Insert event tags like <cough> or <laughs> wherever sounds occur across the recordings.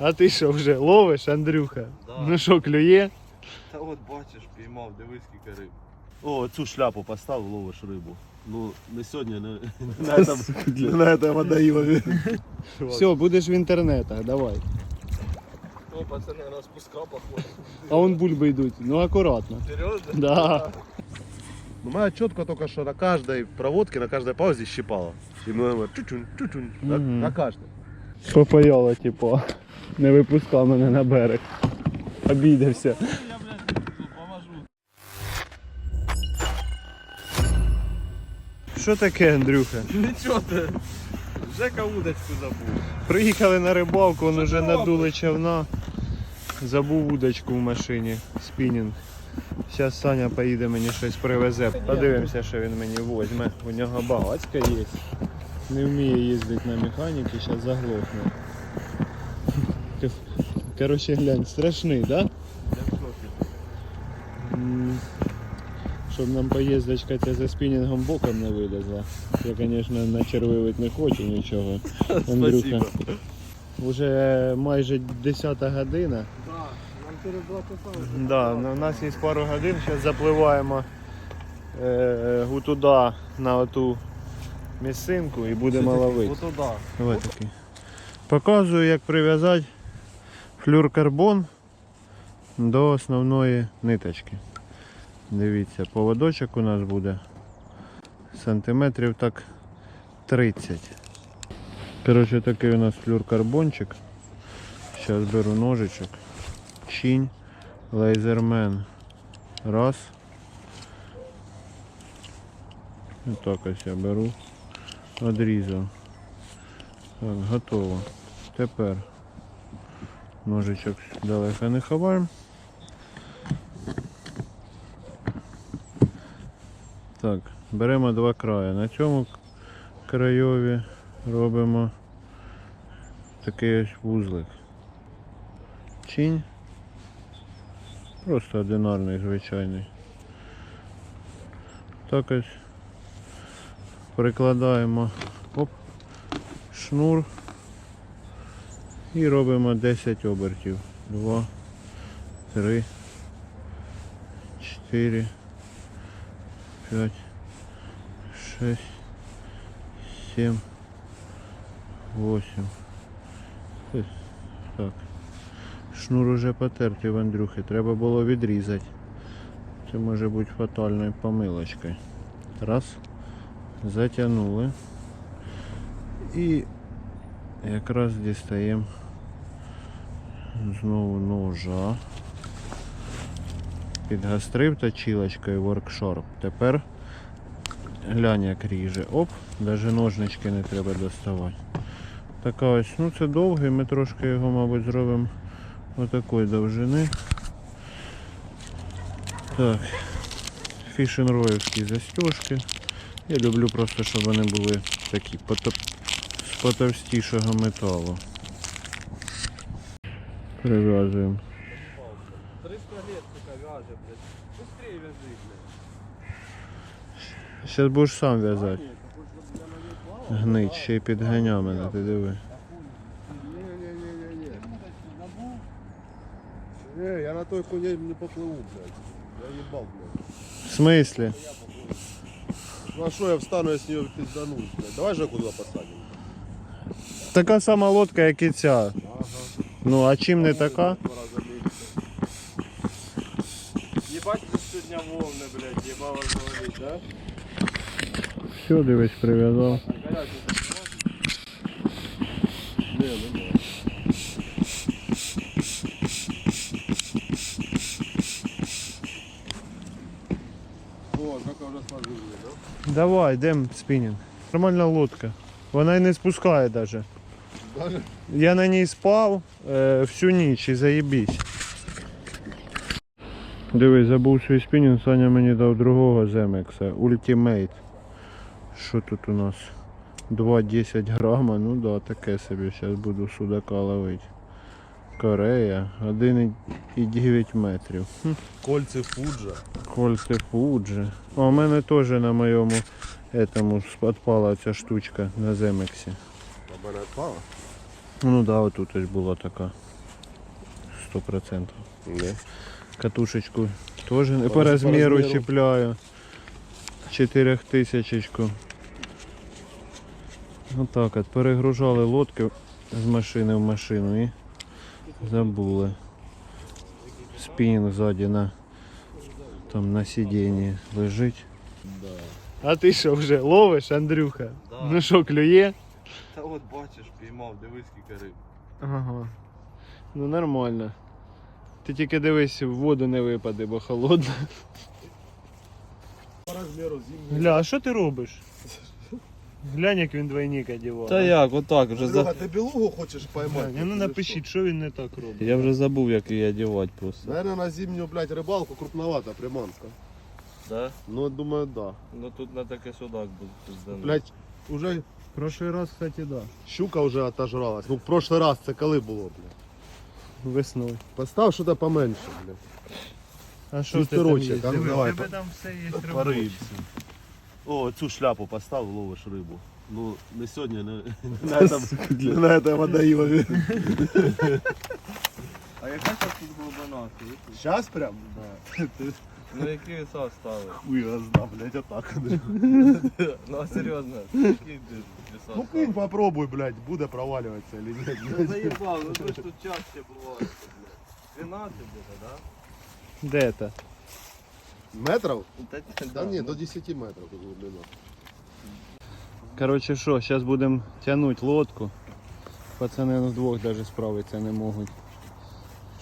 А ти що вже ловиш, Андрюха? Да. Ну що, клює? Та от бачиш, піймав, дивись скільки риб. О, цю шляпу поставив, ловиш рибу. Ну, не сьогодні, не, не на этом, не на этом водоїмові. <laughs> Все, будеш в інтернетах, давай. О, пацани, розпуска походу. А вон бульби йдуть. Ну акуратно. Серйозно? Да. Ну, моя чітко тільки що на кожній проводці, на кожній паузі щипала. І ми чуть-чуть, чуть-чуть, на, Мгм. на кожній. Попаяло, типу. Не випускав мене на берег. Обідався. Що таке, Андрюха? Нічого ти. Жека удочку забув. Приїхали на рибалку, він уже надули човна. Забув удочку в машині. Спінінг. Зараз Саня поїде мені щось привезе. Подивимося, що він мені возьме. У нього багацька є. Не вміє їздити на механіки, зараз заглохне. Коротше, глянь, страшний, так? Да? Щоб нам поїздочка ця за спінінгом боком не вилізла. Я, звісно, начервивити не хочу нічого. <laughs> Андрюха. Уже майже 10 година. Да, нам через два часа. Да, у нас є пару годин, зараз запливаємо е, туди на оту місцинку і будемо ловити. Давай такий. Показую, як прив'язати флюркарбон до основної ниточки. Дивіться, поводочок у нас буде сантиметрів так 30. Коротше, такий у нас флюркарбончик. Зараз беру ножичок. Чинь, лейзермен. Раз. І так ось я беру. Одрізав. Так, готово. Тепер ножичок далеко не ховаємо. Так, беремо два краї. На цьому крайові робимо такий ось вузлик. Чинь. Просто одинарний, звичайний. Так ось прикладаємо оп, шнур і робимо 10 обертів. 2, 3, 4, 5, 6, 7, 8. Так. Шнур уже потертий в Андрюхи, треба було відрізати. Це може бути фатальною помилочкою. Раз. Затягнули. І якраз дістаємо знову ножа. Підгастрив точилочкою воркшорп. Тепер глянь як ріже. Оп, навіть ножнички не треба доставати. Така ось, ну це довгий, ми трошки його, мабуть, зробимо отакої довжини. Так, фішенроївські застежки. Я люблю просто, щоб вони були такі потоп- з потовстішого металу. Прив'язуємо. 300 лет, сука, вяже, блядь. Быстрее вяжи, блядь. Зараз будеш сам в'язати. Гнить, ще й підганяв мене, ти диви. Не-не-не-не-не. Не, я на той хуйне не поплыву, блядь. Я ебал, блядь. В смислі? Ну а что я встану, если ее пизданусь, блядь? Давай же куда посадим. Така сама лодка, як і ця. Ага. Ну, а чим не така? Два раза меньше. Ебать ты сегодня волны, блядь, ебало говорить, да? Все, дивись, прив'язав. Горячий Не, ну не. О, как уже сложили, да? Давай, йдемо спінінг. Нормальна лодка. Вона й не спускає. Даже? Я на ній спав е, всю ніч і заєбісь. Дивись, забув свій спінінг, Саня мені дав другого земекса. Ultimate. Що тут у нас? 2,10 грама, ну да, таке собі. Зараз буду судака ловити. Корея, 1,9 метрів. Хм, Кольцы Фуджа. Кольце Фуджи. А у мене теж на моєму этому сподпала ця штучка на земексі. А мене отпала? Ну да, отут ось була така. 100%. Не. Катушечку теж не По по розміру розміру. чіпляю. 4000. Отак от перегружали лодки з машини в машину і забули. Спінінг ззаді на там на сидінні лежить. Да. А ти що вже ловиш, Андрюха? Да. Ну що, клює? Та от бачиш, піймав, дивись скільки риб. Ага. Ну нормально. Ти тільки дивись, в воду не випаде, бо холодно. Гля, а що ти робиш? Глянь, як він двойник одягав. Та як, отак вже Андрюха, за... ти білугу хочеш поймати? Ну напишіть, що він не так робить. Я вже забув, як її одягати просто. Наверное, на зимнюю, блядь, рыбалку крупновата приманка. Да? Ну, думаю, да. Ну тут на таке судак буде пизданий. Блядь, уже Прошлий раз, кстати, да. щука вже отожралась. Ну, в прошлый раз це коли було, блядь. Весною. Постав щось поменше, блядь. А що ти там Свістерочок, а ну, давай, тебе там все є По робоче. О, цю шляпу постав, ловиш рибу. Ну, не сьогодні, не, не на этом, не на этом водоемі. А яка зараз тут глибина? Сейчас прям? Ну які веса стали? Хуй розда, блядь, отак. Ну а серйозно, які веса Ну, кинь, попробуй, блядь, буде провалюватися или нет. Ну заїбав, ну ви ж тут часто буваєте, блядь. 12 буде, да? Де це? Метров? Да ні, до 10 метрів тут глибина. Коротше що, зараз будемо тягнути лодку. Пацани на двох навіть справитися не можуть.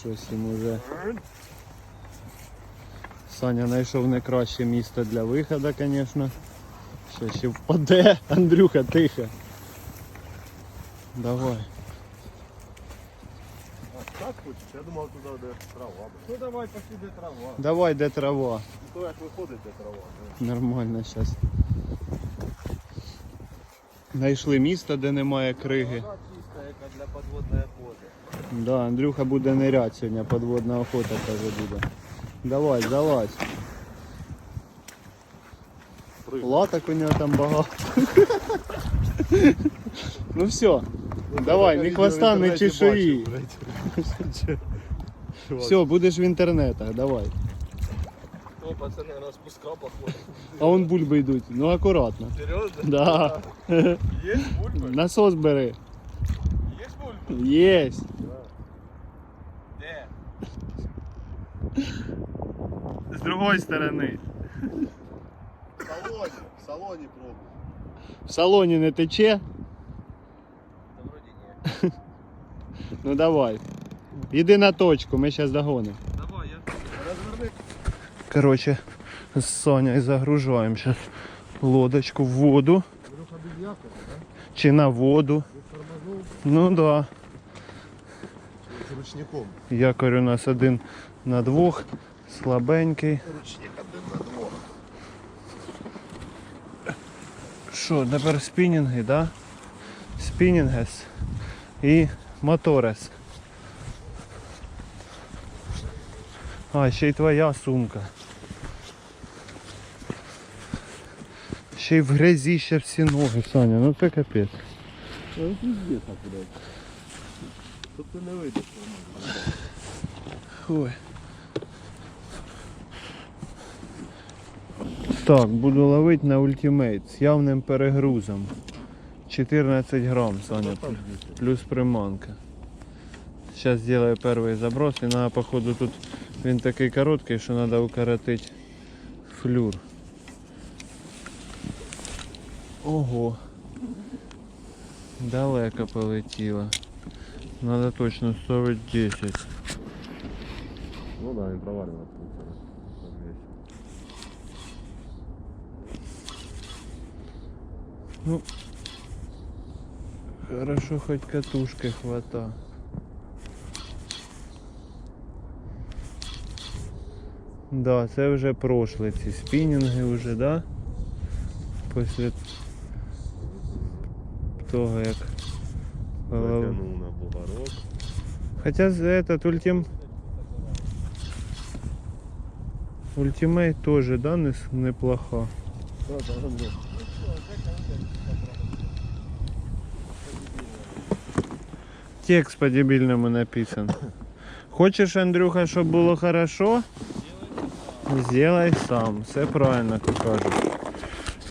Щось їм уже. Саня знайшов не краще місце для виходу, звісно. Ще ще впаде. <laughs> Андрюха, тихо. Давай. Так хочеш? Я думав, туди де трава. Ну давай пошли де трава. Давай, де трава. Ну, то як виходить, де трава. Нормально зараз. Знайшли місто, де немає криги. Чиста, яка для підводної охоти. Да, Андрюха буде нирять сьогодні, подводна охота каже буде. Давай, залазь. Латок у нього там багато. <laughs> ну все, давай, Таке ні хвоста, інтернеті чешуї. бачив, блядь. Чувак, Все, будеш в інтернетах, давай. О, пацани, розпуска походу. А вон бульби йдуть. Ну акуратно. Серйозно? Да. Є бульба? Насос бери. Є бульба? Єсть. Де? З другої сторони. В салоні, в салоні пробуй. В салоні не тече. Та вроді ні. Ну давай. Іди на точку, ми зараз догонимо. Давай, я Розверни. Короче, з Соней загружаємо зараз лодочку в воду. Чи на воду. Ну да. ручником. Якорь у нас один на двох, слабенький. Ручник один на двох. Що, тепер спінінги, да? Спінінгес і моторес. А, ще й твоя сумка. Ще й в грязі ще всі ноги, Саня, ну це капець. Ну, пиздец, блядь. Тут ти не вийдеш. Ой. Так, буду ловити на ультимейт з явним перегрузом. 14 грам, Саня, плюс приманка. Зараз зроблю перший заброс і на походу тут він такий короткий, що треба укоротити флюр. Ого. Далеко полетіло. Надо точно ставити 10. Ну да, він провалювався. Ну, хорошо, хоть катушки хвата. Да, це вже пройшли ці спінінги вже, да? Після того як полов- на бугорок. Хотя за этот ультим... Ультимейт тоже, да, не неплоха. текст по-дебільному написан. Хочеш, Андрюха, щоб було хорошо? Сделай сам. Все правильно кажуть.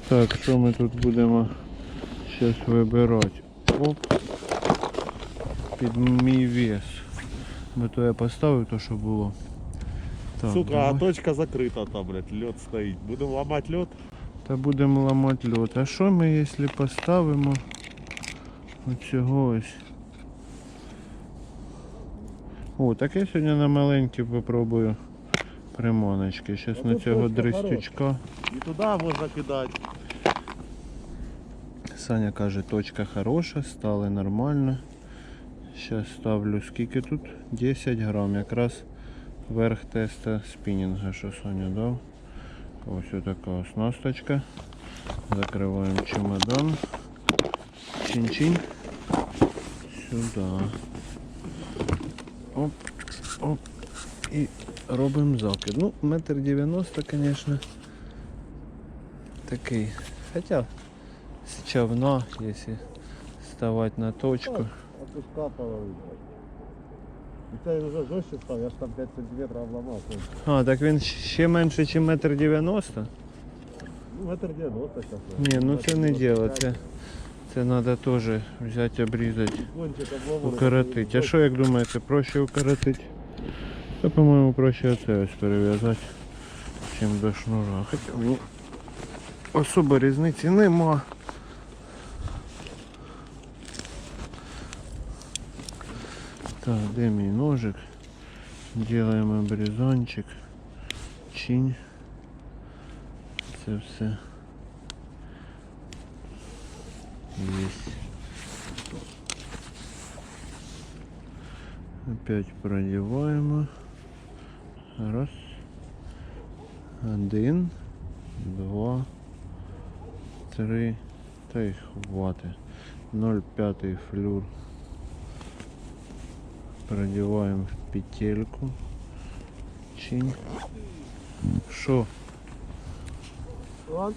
Так, що ми тут будемо зараз вибирати? Оп. Під мій вес. Бо то я поставив то, що було. Так, Сука, давай. а точка закрита там, блядь, лед стоїть. Будемо ламати лед. Та будемо ламати льот. А що ми, якщо поставимо оцього ось? О, так я сьогодні на маленькі попробую приманочки. Зараз на цього дрестючка. І туди можна кидати. Саня каже, точка хороша, стали нормально. Зараз ставлю скільки тут? 10 грам. Якраз верх теста спінінга, що Саня дав. Ось така оснасточка. Закриваємо чемодан. Чин-чин. Сюди. Оп, оп. І робимо закид. Ну, метр дев'яносто, звісно. Такий. Хоча с човна, если вставать на точку. Отпуска половина. І це вже жорстче став, я ж там 5 сантиметрів обламав. А, так він ще менше, ніж метр дев'яносто? Ну, метр 90 зараз. Ні, ну це не діло, це, це треба теж взяти, обрізати, Кончик обломаний. укоротити. А що як думаєте, проще укоротити? Та, по-моєму, проще оце ось перев'язати, чим до шнура. Хоча мені особо різниці нема. Так, де мій ножик? Делаем обрізончик. Чинь. Це все. Есть. Опять продеваем. Раз. Один. Два. Три. Та й хвати. 0,5 флюр. Продеваем в петельку. Чинь. Шо? Іван?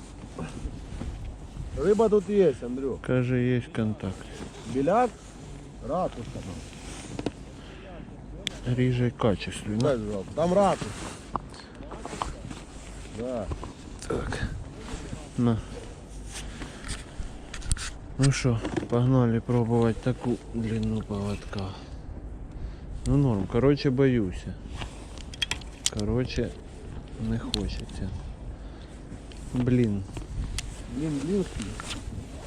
Риба тут є, Андрюх. Каже, є контакт. Біляк, ратуша. Ріже качественно. Дай, пожалуйста. Там ратуша. Да. Так. На. Ну що, погнали пробувати таку длину поводка. Ну норм, короче, боюся. Короче, не хочеться. Блін. Блін, блінський.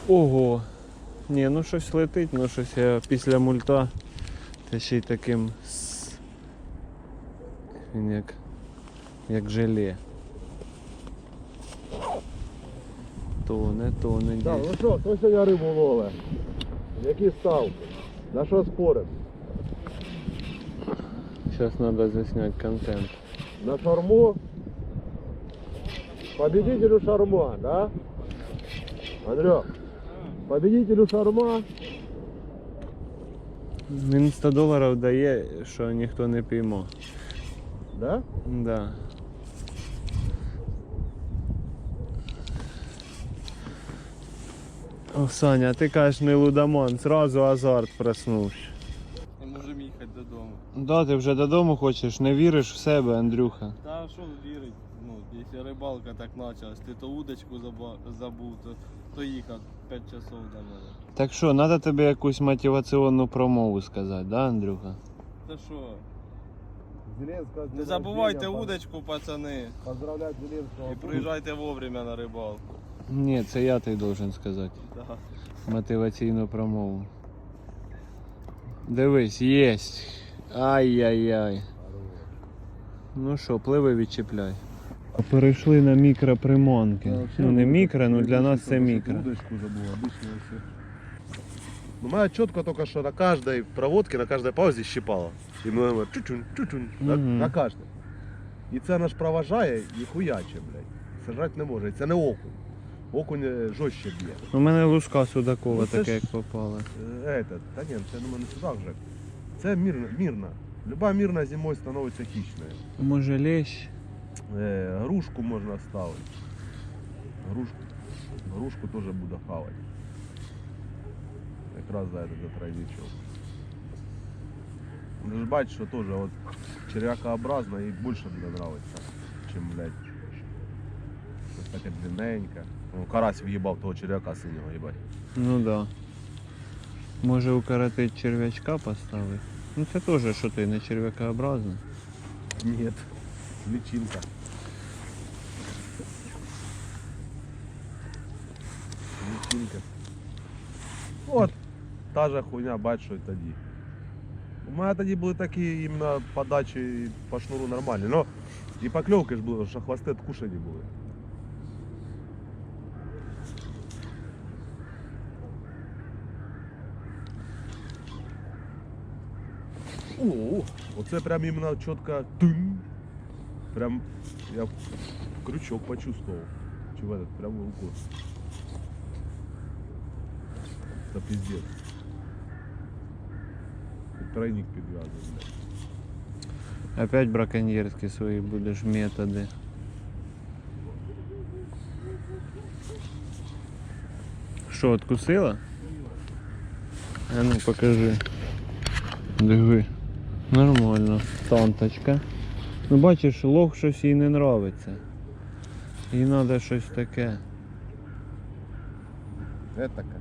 Ого. Ні, ну щось летить, ну щось я після мульта та ще й таким с- він як, як желе. Тоне, тоне, Так, ну що, хто сьогодні рибу ловить? Які ставки? На що спорим? Зараз треба засняти контент. На шарму? Победителю шарма, да? Андрюх, победителю шарма. Він 100 доларів дає, що ніхто не піймав. Да? Да. О, Саня, а ти кажеш не лудоман, зразу азарт проснувся. І можемо їхати додому. Да, ти вже додому хочеш, не віриш в себе, Андрюха. Та що вірить? Ну, якщо рибалка так почалась, ти то удочку забув, то, то їхав 5 часов до мене. Так що, треба тобі якусь мотиваційну промову сказати, да, Андрюха? Та що? Зеленського. Не забувайте удочку, пацани. Поздравлять Зеленського. І приїжджайте вовремя на рибалку. Ні, це я тобі должен сказати. Да. Мотиваційну промову. Дивись, єсть. Ай-яй-яй. Ну що, пливи відчіпляй. Перейшли на мікроприманки. Ну не мікро, ну для нас це мікро. Удочку забыл, обычно все. Ну, моя четко только что на каждой проводке, на каждой паузе щипала. І ми говоримо, чучун, чучун, на, Мгм. на каждой. І це наш проважає і хуяче, блядь. Сажати не може. І це не окунь. Окунь е, жорстче б'є. У мене луска судакова Ну, це таке, ж- як попала. Е, Этот, та ні, це думаю, не судак же. Це мирна, мирна. Люба мирна зимою становиться хищною. Може лещ? Е, грушку можна ставити. Грушку, грушку теж буде хавати. Якраз за этот за тройничок. Ну ж бачиш, що теж от черв'якообразно і більше мені подобається, чим, блядь, щось таке длинненьке. Ну, карась в'їбав того черв'яка синього, їбать. Ну да. Може укоротить черв'ячка поставити? Ну це теж що ти не черв'якообразно. Ні. Личинка. Личинка. От, та же хуйня, бач, що й тоді. У мене тоді були такі іменно подачі по шнуру нормальні. Ну, і покльовки ж були, що хвости откушені були. О, оце прям іменно чітко тин. Прям я крючок почувствовал. Чи в этот, прям в руку. Это пиздец. Тут Тройник підв'язаний, блядь. Опять браконьєрські свої будеш методи. Що, откусила? А ну покажи. Диви. Нормально. Танточка. Ну бачиш, лох щось їй не нравиться. Їй треба щось таке. Е таке.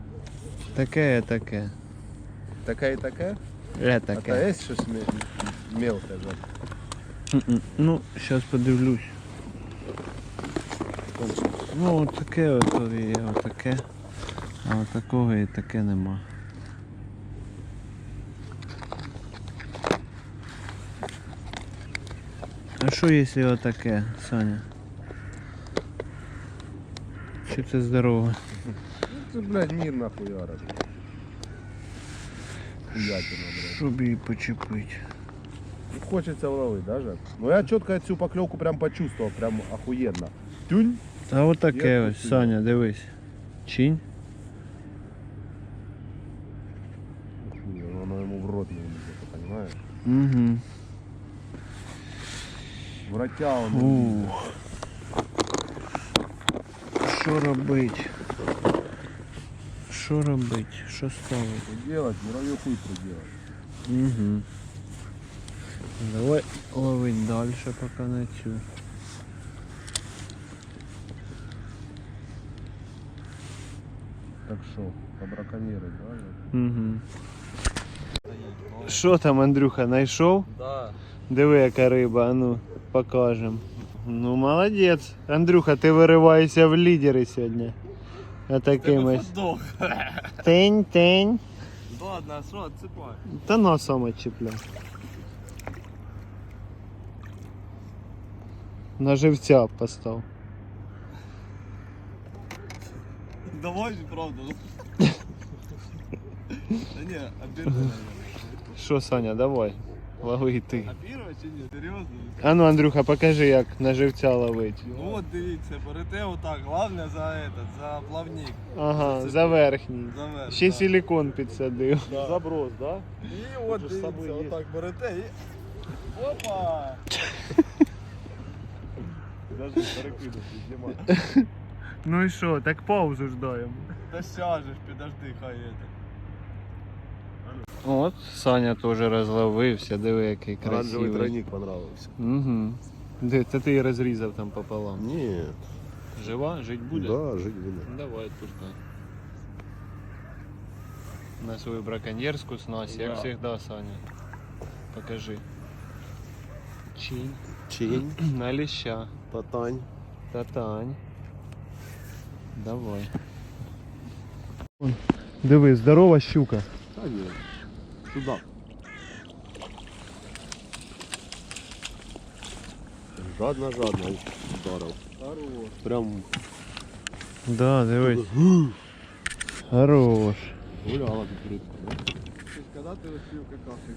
Таке, таке. Таке І таке? А та є щось мі- мелке, да? М-м. Ну, зараз подивлюсь. Ну, таке от є, отаке. А от такого і таке нема. А що якщо отаке, Саня? Чи це здорово? Ну це, блядь, мір нахуяра. Щоб її почепити. Хочеться вловити, даже. Ну я чітко цю покльовку прям почувствовал, прям охуєнно. Тюнь. А отаке Я ось, почув. Саня, дивись. Чинь. Воно йому в рот не влізе, ти розумієш? Угу. В влізе. Ух. Що робить? Що робить? Що ставить? Что делать? Муравью хуй что делать. Угу. Давай ловить дальше, поки на цю. Так что, побраконьерить, да? Угу. Що там, Андрюха, знайшов? Да. Диви, яка риба, а ну, покажем. Ну, молодець. Андрюха, ти вириваєшся в лідери сьогодні. Отакимось. <laughs> Тень, тень. Ладно, що, цепай. Та носом отчіпляй. На живця постав. Давай же, правда. <laughs> Да не, оберни, Що, Саня, давай. Лови і ти. А первое чи ні? Серйозно? А ну, Андрюха, покажи, як на живця ловить. Ну от дивіться, берете отак, головне за этот, за плавник. Ага, за верхній. За верх, Ще да. силікон підсадив. Заброс, да? І от дивіться, отак берете і... Опа! <laughs> Даже перекинув, знімай. <laughs> Ну і що, так паузу ж даємо. Та сяжеш, підожди, хай это. От, Саня теж розловився, диви, який Оранжевий красивий. тройник понравився. Угу. Де, це ти її розрізав там пополам. Ні, Жива? Жить буде? да, жить буде. Давай, пускай. На свою браконьерскую снасть, як Да. всегда, Саня. Покажи. Чинь. Чинь, <clears throat> На леща. татань. Татань. Давай. Диви, здорова щука. Та ні. Сюда. Жадно, жадно ударив. Хорош. Прям Да, дивись. Хорош. гуляла тут рибка. да? Ти коли ти успів какати?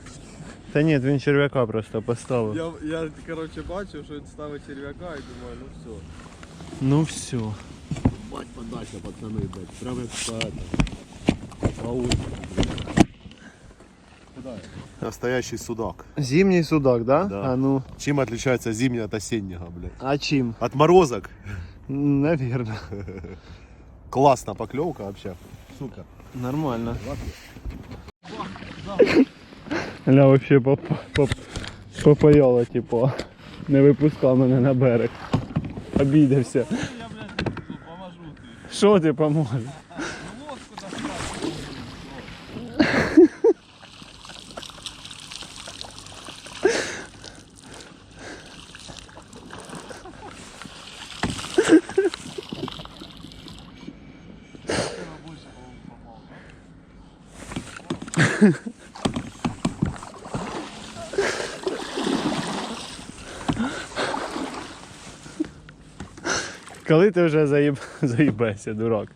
Та ні, він черв'яка просто поставив. Я, я, короче, бачив, що він ставить черв'яка і думаю, ну все. Ну все. Бать подача, пацаны, блядь. Прям як по это. Настоящий судак. Зимний судак, да? Да. А ну. Чем отличается зимний от осеннего, блядь? А чим? От морозок. Наверно. Классно поклевка вообще. Сука. Нормально. Ля вообще поп, поп, попаяло, типу. Не випускав мене на берег. Обідався. Я, блядь, ну, поможу ти. Що ти поможеш? Коли ти вже заїб... заїбешся, дурак?